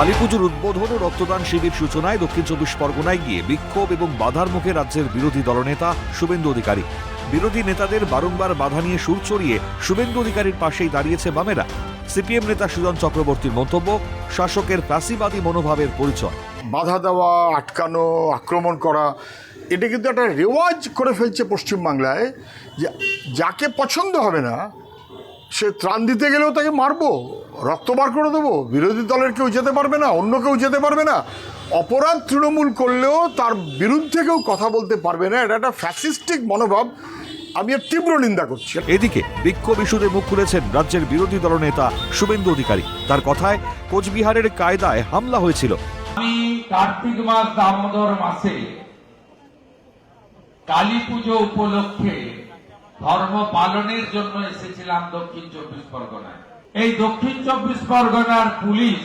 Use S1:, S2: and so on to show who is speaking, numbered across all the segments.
S1: কালীপুজোর উদ্বোধন ও রক্তদান শিবির সূচনায় দক্ষিণ চব্বিশ পরগনায় গিয়ে বিক্ষোভ এবং বাধার মুখে রাজ্যের বিরোধী দলনেতা শুভেন্দু অধিকারী। বিরোধী নেতাদের বারংবার বাধা নিয়ে সুর চড়িয়ে শুভেন্দু অধিকারীর পাশেই দাঁড়িয়েছে বামেরা। সিপিএম নেতা সুজন চক্রবর্তীর মন্তব্য, শাসকের প্যাসিবাদী মনোভাবের পরিচয়।
S2: বাধা দেওয়া, আটকানো, আক্রমণ করা, এটা কিন্তু একটা রেওয়াজ করে ফেলছে পশ্চিমবাংলায় যে যাকে পছন্দ হবে না সে ত্রাণ দিতে গেলেও তাকে মারবো রক্ত বার করে দেবো বিরোধী দলের কেউ যেতে পারবে না অন্য কেউ যেতে পারবে না। অপরাধ তৃণমূল করলেও তার বিরুদ্ধে কেউ কথা বলতে পারবে না এটা একটা ফ্যাসিস্টিক মনোভাব। আমি এর তীব্র নিন্দা করছি।
S1: এদিকে বিক্ষোভ ইস্যুতে মুখ খুলেছেন রাজ্যের বিরোধী দলনেতা শুভেন্দু অধিকারী। তার কথায় কোচবিহারের কায়দায় হামলা হয়েছিল।
S3: আমি কার্তিক মাস দামোদর মাসে কালী পুজো উপলক্ষে ধর্ম পালনের জন্য এসেছিলাম দক্ষিণ চব্বিশ পরগনায়। এই দক্ষিণ চব্বিশ পরগনার পুলিশ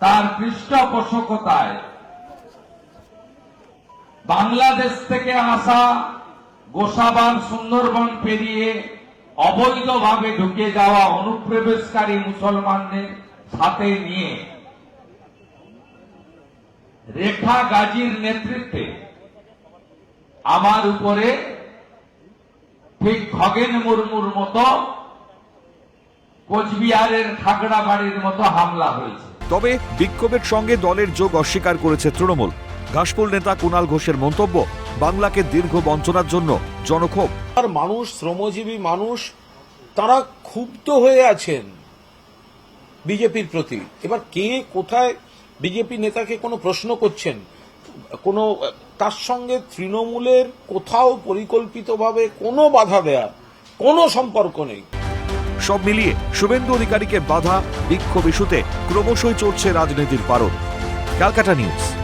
S3: তার পৃষ্ঠপোষকতায় বাংলাদেশ থেকে আসা গোসাবান সুন্দরবন পেরিয়ে অবৈধভাবে ঢুকে যাওয়া অনুপ্রবেশকারী মুসলমানদের সাথে নিয়ে রেখা গাজীর নেতৃত্বে আমার উপরে ঠিক খগেন মুর্মুর মতো কোচবিহারের খাগড়াবাড়ির মতো হামলা হয়েছে।
S1: তবে বিক্ষোভের সঙ্গে দলের যোগ অস্বীকার করেছে তৃণমূল। ঘাসফুল নেতা কুণাল ঘোষের মন্তব্য বাংলাকে দীর্ঘ বঞ্চনার জন্য জনক্ষোভ।
S4: আর মানুষ শ্রমজীবী মানুষ তারা ক্ষুব্ধ হয়ে আছেন বিজেপির প্রতি। এবার কে কোথায় বিজেপি নেতাকে কোনো প্রশ্ন করছেন? কোনো তার সঙ্গে তৃণমূলের কোথাও পরিকল্পিতভাবে কোনো বাধা দেয়া কোনো সম্পর্ক নেই।
S1: সব মিলিয়ে শুভেন্দু অধিকারীকে বাধা, বিক্ষোভ ইস্যুতে ক্রমশই চড়ছে রাজনীতির পারদ। ক্যালকাটা নিউজ।